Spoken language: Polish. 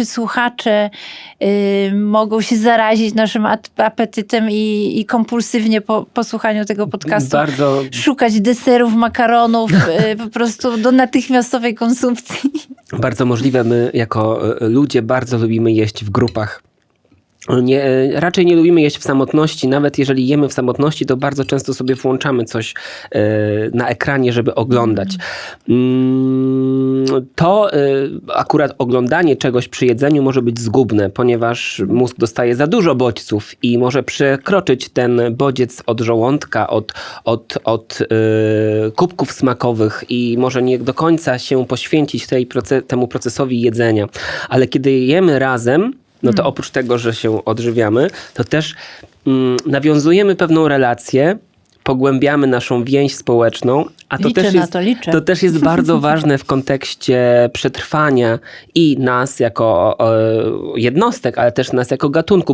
czy słuchacze y, mogą się zarazić naszym apetytem i, i kompulsywnie po, po słuchaniu tego podcastu Bardzo szukać deserów, makaronów, y, po prostu do natychmiastowej konsumpcji. Bardzo możliwe, my jako e, ludzie bardzo lubimy jeść w grupach. Nie, e, raczej nie lubimy jeść w samotności. Nawet jeżeli jemy w samotności, to bardzo często sobie włączamy coś e, na ekranie, żeby oglądać. Mm, To e, akurat oglądanie czegoś przy jedzeniu może być zgubne, ponieważ mózg dostaje za dużo bodźców i może przekroczyć ten bodziec od żołądka, od, od, od kubków smakowych i może nie do końca się poświęcić tej temu procesowi jedzenia. Ale kiedy jemy razem, no to oprócz tego, że się odżywiamy, to też mm, nawiązujemy pewną relację, pogłębiamy naszą więź społeczną, a to Liczę też jest, to, to też jest bardzo ważne w kontekście przetrwania i nas jako e, jednostek, ale też nas jako gatunku.